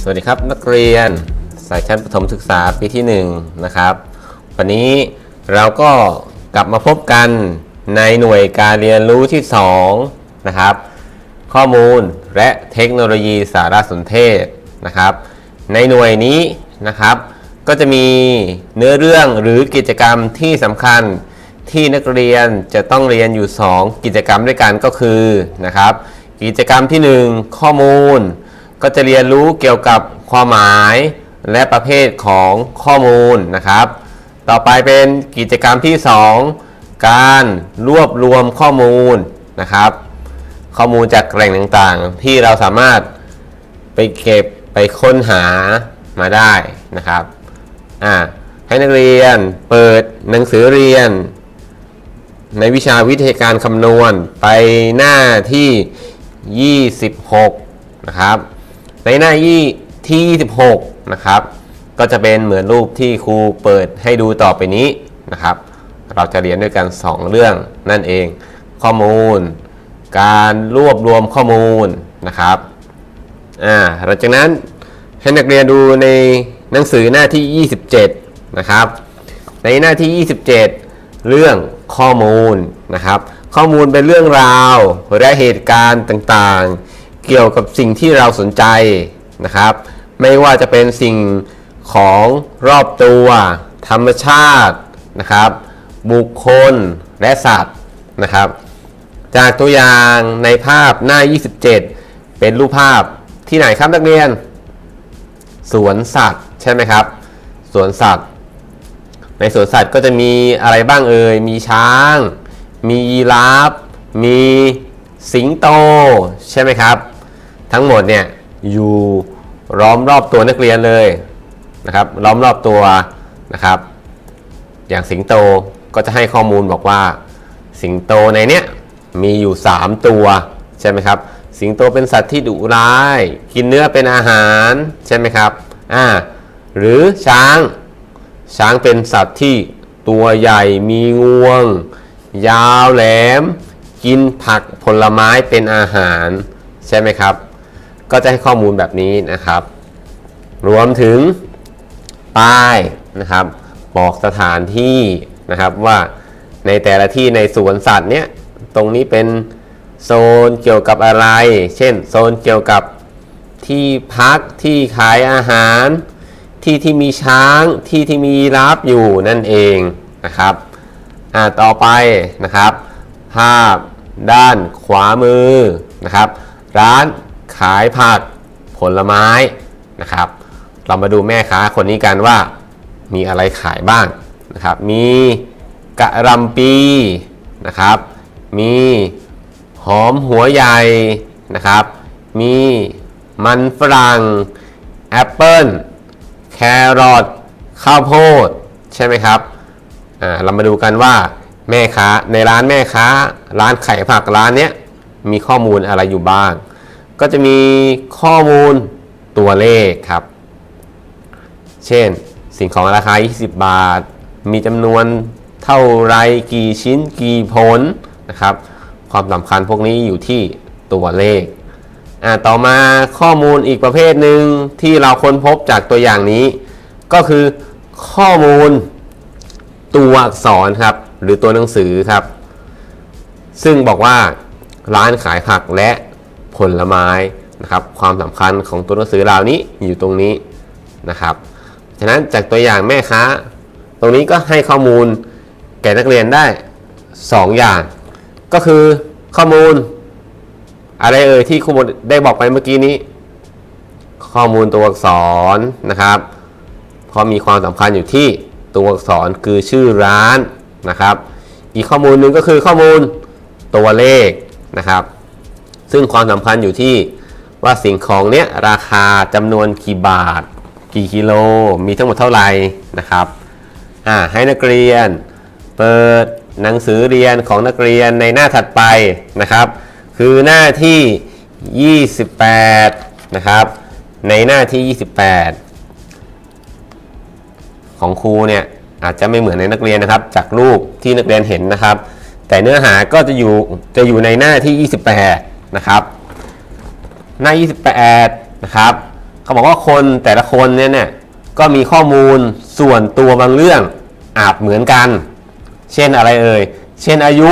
สวัสดีครับนักเรียนสายชั้นประถมศึกษาปีที่1นะครับ วันนี้เราก็กลับมาพบกันในหน่วยการเรียนรู้ที่2นะครับ ข้อมูลและเทคโนโลยีสารสนเทศนะครับ ในหน่วยนี้นะครับ ก็จะมีเนื้อเรื่องหรือกิจกรรมที่สำคัญที่นักเรียนจะต้องเรียนอยู่ 2 กิจกรรมด้วยกันก็คือนะครับ กิจกรรมทีหนึ่1 ข้อมูล ก็จะเรียนรู้เกี่ยวกับความหมายและประเภทของข้อมูลนะครับ ต่อไปเป็นกิจกรรมที่ 2 การรวบรวมข้อมูลนะครับ ข้อมูลจากแหล่งต่างๆ ที่เราสามารถไปเก็บไปค้นหามาได้นะครับอ่าให้นักเรียนเปิดหนังสือเรียน ในวิชาวิทยาการคำนวณไปหน้าที่ 26 นะครับ ในหน้ายี่ที่ 26 นะครับ ก็จะเป็นเหมือนรูปที่ครูเปิดให้ดูต่อไปนี้นะครับ เราจะเรียนด้วยกัน 2 เรื่องนั่นเอง ข้อมูล การรวบรวมข้อมูลนะครับอ่าหลังจากนั้นให้นักเรียนดูในหนังสือหน้าที่ 27 นะครับ ในหน้าที่ 27 เรื่องข้อมูลนะครับ ข้อมูลเป็นเรื่องราวและเหตุการณ์ต่างๆ เกี่ยวกับสิ่งที่เราสนใจนะครับ ไม่ว่าจะเป็นสิ่งของรอบตัว ธรรมชาตินะครับ บุคคลและสัตว์นะครับ จากตัวอย่างในภาพหน้า 27 เป็นรูปภาพที่ไหนครับนักเรียน สวนสัตว์ใช่ไหมครับ สวนสัตว์ ในสวนสัตว์ก็จะมีอะไรบ้างเอ่ย มีช้าง มียีราฟ มีสิงโต ใช่ไหมครับ ทั้งหมดเนี่ยอยู่ล้อมรอบตัวนักเรียนเลยนะครับล้อมรอบตัวนะครับ อย่างสิงโตก็จะให้ข้อมูลบอกว่า สิงโตในเนี้ยมีอยู่ 3 ตัวใช่ไหมครับ สิงโตเป็นสัตว์ที่ดุร้าย กินเนื้อเป็นอาหารใช่ไหมครับอ่าหรือช้าง ช้างเป็นสัตว์ที่ตัวใหญ่มีงวง ยาวแหลม กินผักผลไม้เป็นอาหาร ใช่ไหมครับ ก็จะให้ข้อมูลแบบนี้นะครับ รวมถึงป้ายนะครับ บอกสถานที่นะครับว่าในแต่ละที่ในสวนสัตว์เนี้ยตรงนี้เป็นโซนเกี่ยวกับอะไร เช่น โซนเกี่ยวกับที่พักที่ขายอาหาร ที่ที่มีช้างที่ที่มีราฟอยู่นั่นเองนะครับอ่าต่อไปนะครับ ภาพด้านขวามือนะครับ ร้าน ขายผักผลไม้นะครับ เรามาดูแม่ค้าคนนี้กันว่ามีอะไรขายบ้างนะครับ มีกะรำปีนะครับ มีหอมหัวใหญ่นะครับ มีมันฝรั่งแอปเปิลแครอทข้าวโพดใช่ไหมครับอ่าเรามาดูกันว่าแม่ค้าในร้านแม่ค้า ร้านขายผักร้านเนี้ยมีข้อมูลอะไรอยู่บ้าง ก็จะมีข้อมูลตัวเลขครับ เช่นสิ่งของราคา 20 บาท มีจำนวนเท่าไรกี่ชิ้นกี่ผลนะครับ ความสำคัญพวกนี้อยู่ที่ตัวเลขอ่าต่อมาข้อมูลอีกประเภทหนึ่งที่เราค้นพบจากตัวอย่างนี้ ก็คือข้อมูลตัวอักษรครับ หรือตัวหนังสือครับ ซึ่งบอกว่าร้านขายผักและ ผลไม้นะครับความสำคัญของตัวหนังสือเหล่านี้อยู่ตรงนี้นะครับฉะนั้นจากตัวอย่างแม่ค้า ตรงนี้ก็ให้ข้อมูลแก่นักเรียนได้ 2 อย่าง ก็คือข้อมูล อะไรเอ่ยที่ครูได้บอกไปเมื่อกี้นี้ ข้อมูลตัวอักษรนะครับเพราะมีความสำคัญอยู่ที่ตัวอักษรคือชื่อร้านนะครับ อีกข้อมูลหนึ่งก็คือข้อมูลตัวเลขนะครับ ซึ่งความสำคัญอยู่ที่ว่าสิ่งของเนี้ยราคาจำนวนกี่บาท กี่กิโล มีทั้งหมดเท่าไหร่นะครับอ่าให้นักเรียน เปิดหนังสือเรียนของนักเรียนในหน้าถัดไปนะครับ คือหน้าที่ 28 นะครับ ในหน้าที่ 28 ของครูเนี่ยอาจจะไม่เหมือนในนักเรียนนะครับ จากรูปที่นักเรียนเห็นนะครับ แต่เนื้อหาก็จะอยู่จะอยู่ในหน้าที่ 28 นะครับหน้า 28 นะครับเขาบอกว่าคนแต่ละคนเนี่ยเนี่ยก็มีข้อมูลส่วนตัวบางเรื่องอาจเหมือนกัน เช่นอะไรเอ่ย เช่นอายุ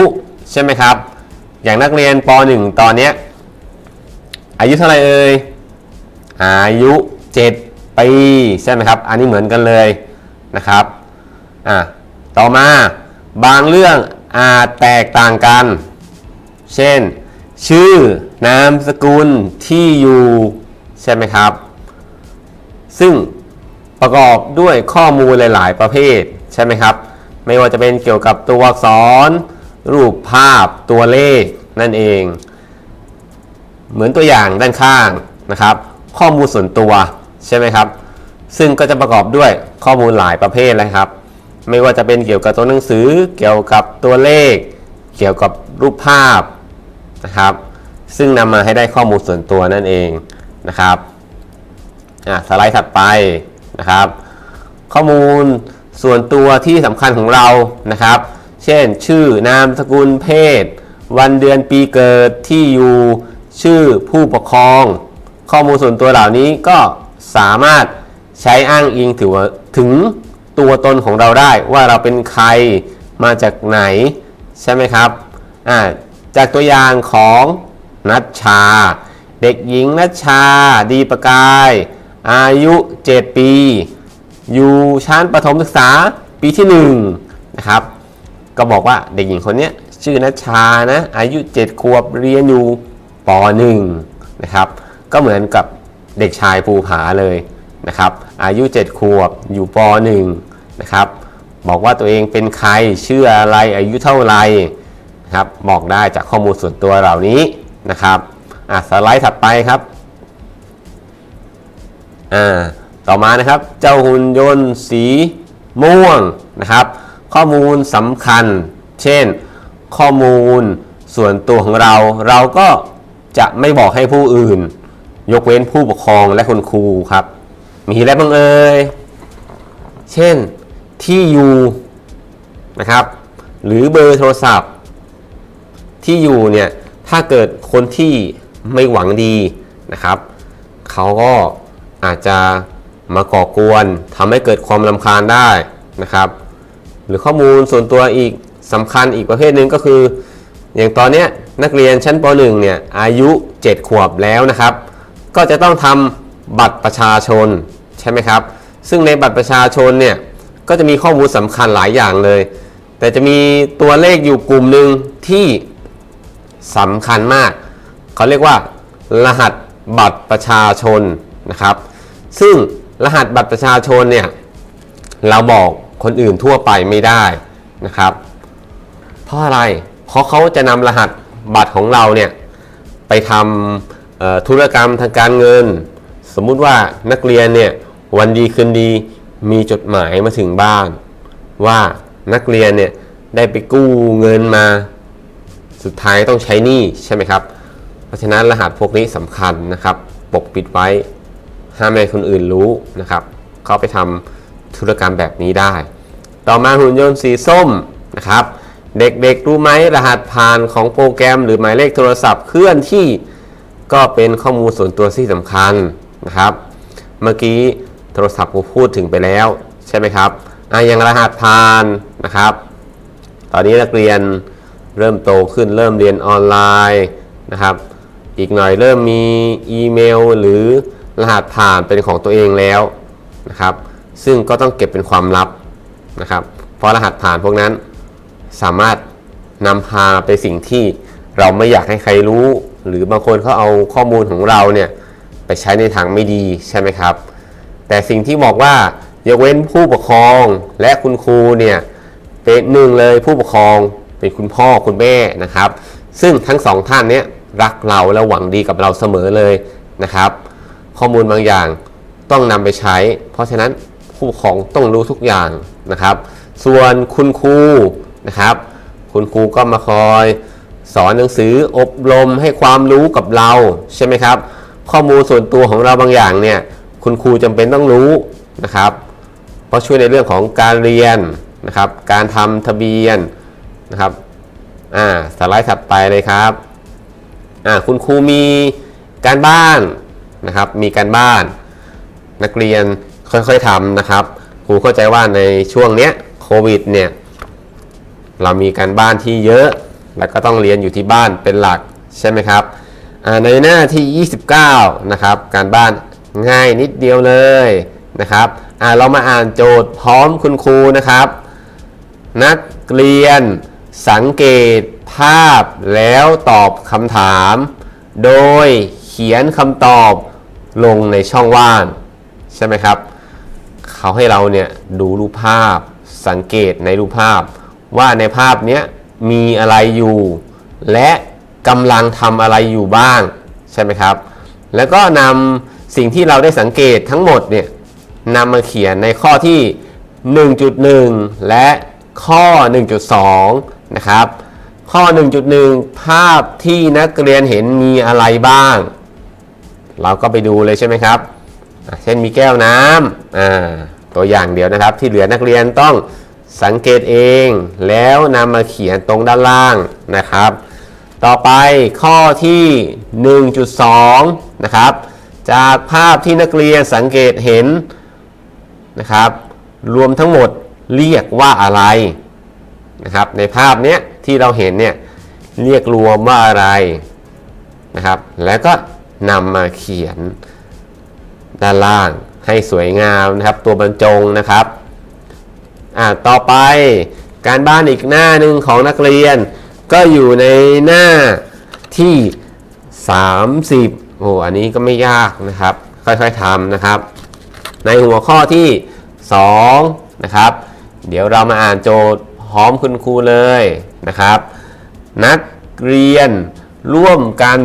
ใช่ไหมครับ อย่างนักเรียนป .1 ตอนนี้อายุเท่าไหร่เอ่ย อายุ 7 ปีใช่ไหมครับ อันนี้เหมือนกันเลยนะครับ อะ ต่อมาบางเรื่องอาจแตกต่างกัน เช่น ชื่อนามสกุลที่อยู่ใช่ไหมครับ ซึ่งประกอบด้วยข้อมูลหลาย ๆ ประเภทใช่ไหมครับ ไม่ว่าจะเป็นเกี่ยวกับตัวอักษร รูปภาพตัวเลขนั่นเอง เหมือนตัวอย่างด้านข้างนะครับ ข้อมูลส่วนตัวใช่ไหมครับ ซึ่งก็จะประกอบด้วยข้อมูลหลายประเภทเลยครับ ไม่ว่าจะเป็นเกี่ยวกับตัวหนังสือ เกี่ยวกับตัวเลข เกี่ยวกับรูปภาพ นะครับ ซึ่งนำมาให้ได้ข้อมูลส่วนตัวนั่นเองนะครับอะสไลด์ถัดไปนะครับ ข้อมูลส่วนตัวที่สำคัญของเรานะครับ เช่น ชื่อนามสกุลเพศ วันเดือนปีเกิดที่อยู่ ชื่อผู้ปกครอง ข้อมูลส่วนตัวเหล่านี้ก็สามารถใช้อ้างอิงถือว่าถึงตัวตนของเราได้ว่าเราเป็นใครมาจากไหน ใช่ไหมครับอ่า จากตัวอย่างของนัชชา เด็กหญิงนัชชา ดีประกาย อายุ 7 ปี อยู่ชั้นประถมศึกษาปีที่1นะครับก็บอกว่าเด็กหญิงคนนี้ชื่อนัชชานะอายุ 7 ขวบเรียนอยู่ป .1 นะครับก็เหมือนกับเด็กชายภูผาเลยนะครับอายุ 7 ขวบอยู่ป .1 นะครับบอกว่าตัวเองเป็นใครชื่ออะไรอายุเท่าไหร่ นะครับบอกได้จากข้อมูลส่วนตัวเหล่านี้นะครับอะสไลด์ถัดไปครับอ่าต่อมานะครับเจ้าหุ่นยนต์สีม่วงนะครับ ข้อมูลสำคัญ เช่น ข้อมูลส่วนตัวของเรา เราก็จะไม่บอกให้ผู้อื่น ยกเว้นผู้ปกครองและคุณครูครับ มีอะไรบ้างเอ่ยเช่นที่อยู่นะครับ หรือเบอร์โทรศัพท์ ที่อยู่เนี่ยถ้าเกิดคนที่ไม่หวังดีนะครับเขาก็อาจจะมาก่อกวนทำให้เกิดความลำคาญได้นะครับ หรือข้อมูลส่วนตัวอีกสำคัญอีกประเภทหนึ่งก็คือ อย่างตอนนี้นักเรียนชั้นป .1 เนี่ยอายุ 7 ขวบแล้วนะครับ ก็จะต้องทำบัตรประชาชนใช่ไหมครับ ซึ่งในบัตรประชาชนเนี่ยก็จะมีข้อมูลสำคัญหลายอย่างเลย แต่จะมีตัวเลขอยู่กลุ่มหนึ่งที่ สำคัญมาก เขาเรียกว่า รหัสบัตรประชาชนนะครับ ซึ่งรหัสบัตรประชาชนเนี่ยเราบอกคนอื่นทั่วไปไม่ได้นะครับ เพราะอะไร เพราะเขาจะนำรหัสบัตรของเราเนี่ยไปทำธุรกรรมทางการเงิน สมมุติว่านักเรียนเนี่ยวันดีคืนดีมีจดหมายมาถึงบ้าน ว่านักเรียนเนี่ยได้ไปกู้เงินมา สุดท้ายต้องใช้หนี้ใช่ไหมครับ เพราะฉะนั้นรหัสพวกนี้สำคัญนะครับ ปกปิดไว้ห้ามให้คนอื่นรู้นะครับ เขาไปทำธุรกรรมแบบนี้ได้ ต่อมาหุ่นยนต์สีส้มนะครับ เด็กๆรู้ไหมรหัสผ่านของโปรแกรม หรือหมายเลขโทรศัพท์เคลื่อนที่ก็เป็นข้อมูลส่วนตัวที่สำคัญนะครับ เมื่อกี้โทรศัพท์ผมพูดถึงไปแล้วใช่ไหมครับอะอย่างรหัสผ่านนะครับ ตอนนี้นักเรียน เริ่มโตขึ้นเริ่มเรียนออนไลน์นะครับ อีกหน่อยเริ่มมีอีเมลหรือรหัสผ่านเป็นของตัวเองแล้วนะครับ ซึ่งก็ต้องเก็บเป็นความลับนะครับ เพราะรหัสผ่านพวกนั้นสามารถนำพาไปสิ่งที่เราไม่อยากให้ใครรู้ หรือบางคนเขาเอาข้อมูลของเราเนี่ยไปใช้ในทางไม่ดีใช่ไหมครับ แต่สิ่งที่บอกว่ายกเว้นผู้ปกครองและคุณครูเนี่ยเป็นหนึ่งเลยผู้ปกครอง เป็นคุณพ่อคุณแม่นะครับ ซึ่งทั้งสองท่านเนี้ยรักเราและหวังดีกับเราเสมอเลยนะครับ ข้อมูลบางอย่างต้องนำไปใช้ เพราะฉะนั้นผู้ปกครองต้องรู้ทุกอย่างนะครับ ส่วนคุณครูนะครับ คุณครูก็มาคอย สอนหนังสืออบรมให้ความรู้กับเราใช่ไหมครับ ข้อมูลส่วนตัวของเราบางอย่างเนี่ยคุณครูจำเป็นต้องรู้นะครับ เพราะช่วยในเรื่องของการเรียนนะครับ การทำทะเบียน นะครับอ่าสไลด์ถัดไปเลยครับอ่าคุณครูมีการบ้านนะครับ มีการบ้าน นักเรียนค่อยๆทำนะครับ ครูเข้าใจว่าในช่วงเนี้ยโควิดเนี่ยเรามีการบ้านที่เยอะ แล้วก็ต้องเรียนอยู่ที่บ้านเป็นหลักใช่ไหมครับอ่าในหน้าที่ 29 นะครับ การบ้านง่ายนิดเดียวเลยนะครับอ่าเรามาอ่านโจทย์พร้อมคุณครูนะครับ นักเรียน สังเกตภาพแล้วตอบคำถาม โดยเขียนคำตอบลงในช่องว่าง ใช่ไหมครับ เขาให้เราเนี่ยดูรูปภาพ สังเกตในรูปภาพ ว่าในภาพเนี้ยมีอะไรอยู่ และกำลังทำอะไรอยู่บ้าง ใช่ไหมครับ แล้วก็นำสิ่งที่เราได้สังเกตทั้งหมดเนี่ยนำมาเขียนในข้อที่ 1.1 และข้อ 1.2 นะครับ ข้อ 1.1 ภาพที่นักเรียนเห็นมีอะไรบ้าง เราก็ไปดูเลยใช่ไหมครับ เช่นมีแก้วน้ำตัวอย่างเดียวนะครับ ที่เหลือนักเรียนต้องสังเกตเองแล้วนำมาเขียนตรงด้านล่างนะครับ ต่อไปข้อที่ 1.2 นะครับ จากภาพที่นักเรียนสังเกตเห็นนะครับ รวมทั้งหมดเรียกว่าอะไร นะครับ ในภาพเนี้ยที่เราเห็นเนี่ยเรียกรวมว่าอะไรนะครับ แล้วก็นำมาเขียนด้านล่างให้สวยงามนะครับ ตัวบรรจงนะครับอ่าต่อไปการบ้านอีกหน้าหนึ่งของนักเรียน ก็อยู่ในหน้าที่ 30โอ้อันนี้ก็ไม่ยากนะครับ ค่อยๆทำนะครับ ในหัวข้อที่ 2 นะครับ เดี๋ยวเรามาอ่านโจทย์ พร้อมคุณครูเลยนะครับ นักเรียนร่วมกัน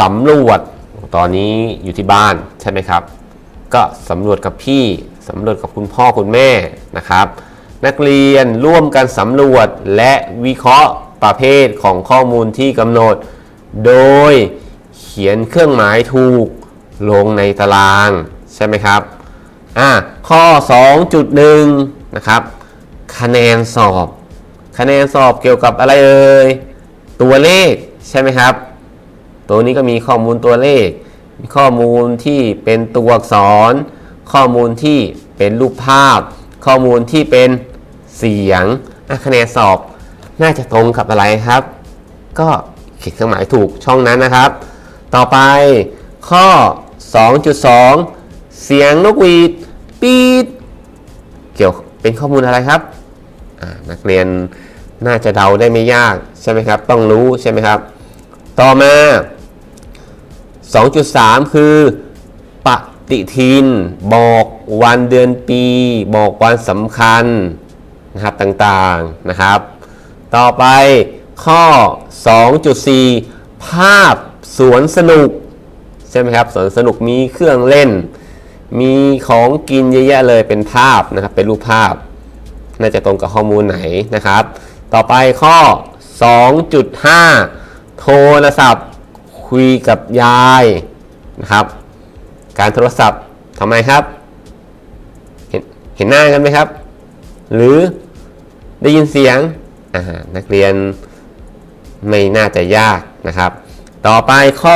สำรวจ ตอนนี้อยู่ที่บ้านใช่ไหมครับ ก็สำรวจกับพี่สำรวจกับคุณพ่อคุณแม่นะครับ นักเรียนร่วมกันสำรวจและวิเคราะห์ประเภทของข้อมูลที่กำหนด โดยเขียนเครื่องหมายถูกลงในตารางใช่ไหมครับอ่าข้อ 2.1 นะครับ คะแนนสอบ คะแนนสอบเกี่ยวกับอะไรเอ่ยตัวเลขใช่ไหมครับ ตัวนี้ก็มีข้อมูลตัวเลข มีข้อมูลที่เป็นตัวอักษร ข้อมูลที่เป็นรูปภาพ ข้อมูลที่เป็นเสียงคะแนนสอบน่าจะตรงกับอะไรครับ ก็เขียนเครื่องหมายถูกช่องนั้นนะครับ ต่อไปข้อ 2.2 เสียงนกหวีดปีดเกี่ยวเป็นข้อมูลอะไรครับนักเรียน น่าจะเดาได้ไม่ยากใช่ไหมครับ ต้องรู้ใช่ไหมครับ ต่อมา 2.3 คือปฏิทิน บอกวันเดือนปี บอกวันสำคัญนะครับต่างๆนะครับ ต่อไปข้อ 2.4 ภาพสวนสนุกใช่ไหมครับสวนสนุกมีเครื่องเล่น มีของกินเยอะแยะเลยเป็นภาพนะครับ เป็นรูปภาพ น่าจะตรงกับข้อมูลไหนนะครับ ต่อไปข้อ 2.5 โทรศัพท์คุยกับยายนะครับ การโทรศัพท์ทำไมครับ เห็นเห็นหน้ากันไหมครับ หรือได้ยินเสียงนักเรียนไม่น่าจะยากนะครับ ต่อไปข้อ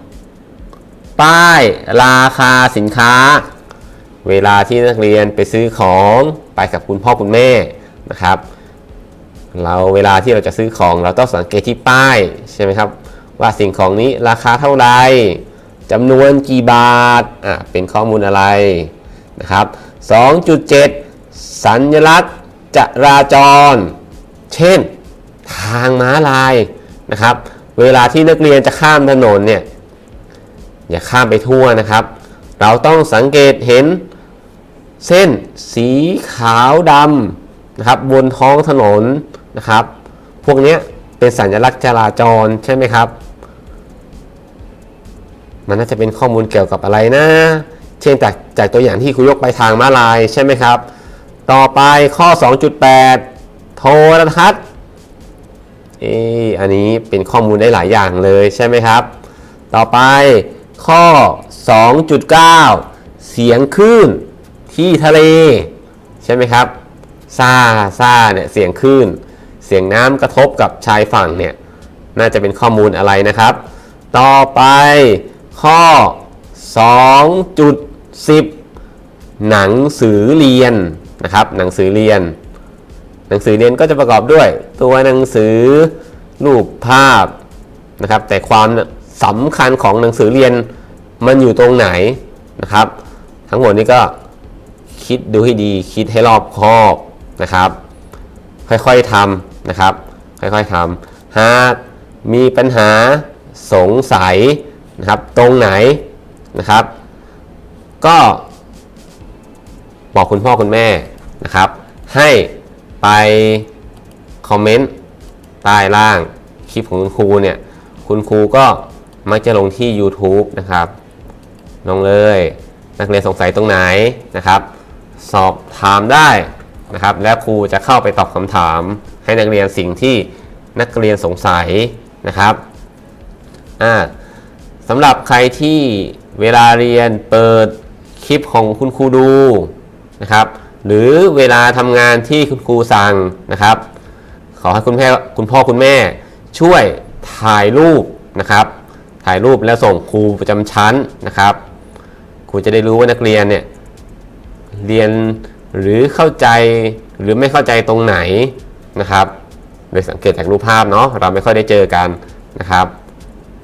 2.6 ป้ายราคาสินค้า เวลาที่นักเรียนไปซื้อของไปกับคุณพ่อคุณแม่ นะครับ เราเวลาที่เราจะซื้อของเราต้องสังเกตที่ป้ายใช่ไหมครับ ว่าสิ่งของนี้ราคาเท่าไหร่จำนวนกี่บาทอะเป็นข้อมูลอะไรนะครับ 2.7 สัญลักษณ์จราจร เช่น ทางม้าลายนะครับ เวลาที่นักเรียนจะข้ามถนนเนี่ยอย่าข้ามไปทั่วนะครับ เราต้องสังเกตเห็นเส้นสีขาวดำ นะครับบนท้องถนนนะครับ พวกนี้เป็นสัญลักษณ์จราจรใช่ไหมครับ มันน่าจะเป็นข้อมูลเกี่ยวกับอะไรนะ เช่นจากจากตัวอย่างที่ครูยกไปทางม้าลายใช่ไหมครับ ต่อไปข้อ 2.8 โทรทัศน์เอออันนี้เป็นข้อมูลได้หลายอย่างเลยใช่ไหมครับ ต่อไปข้อ 2.9 เสียงคลื่นที่ทะเล ใช่ไหมครับ ซาซาเนี่ยเสียงคลื่น เสียงน้ำกระทบกับชายฝั่งเนี่ยน่าจะเป็นข้อมูลอะไรนะครับ ต่อไปข้อ 2.10 หนังสือเรียนนะครับหนังสือเรียน หนังสือเรียนก็จะประกอบด้วย ตัวหนังสือรูปภาพนะครับ แต่ความสำคัญของหนังสือเรียนมันอยู่ตรงไหนนะครับ ทั้งหมดนี้ก็คิดดูให้ดีคิดให้รอบคอบ นะครับ ค่อยๆทำนะครับ ค่อยๆทำหากมีปัญหาสงสัยนะครับ ตรงไหนนะครับ ก็บอกคุณพ่อคุณแม่นะครับ ให้ไปคอมเมนต์ใต้ล่างคลิปของคุณครูเนี่ยคุณครูก็มักจะลงที่ YouTube นะครับลงเลย นักเรียนสงสัยตรงไหนนะครับ สอบถามได้ นะครับ และครูจะเข้าไปตอบคำถาม ให้นักเรียนสิ่งที่นักเรียนสงสัยนะครับสำหรับใครที่เวลาเรียนเปิดคลิปของคุณครูดูนะครับหรือเวลาทำงานที่คุณครูสั่งนะครับ ขอให้คุณแม่คุณพ่อคุณแม่ ช่วยถ่ายรูปนะครับ ถ่ายรูปแล้วส่งครูประจำชั้นนะครับ ครูจะได้รู้ว่านักเรียนเนี่ยเรียน หรือเข้าใจหรือไม่เข้าใจตรงไหนนะครับโดยสังเกตจากรูปภาพเนาะเราไม่ค่อยได้เจอกันนะครับ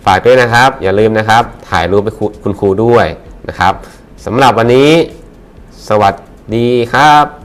ฝากด้วยนะครับ อย่าลืมนะครับ ถ่ายรูปไปคุณครูด้วยนะครับสำหรับวันนี้ สวัสดีครับ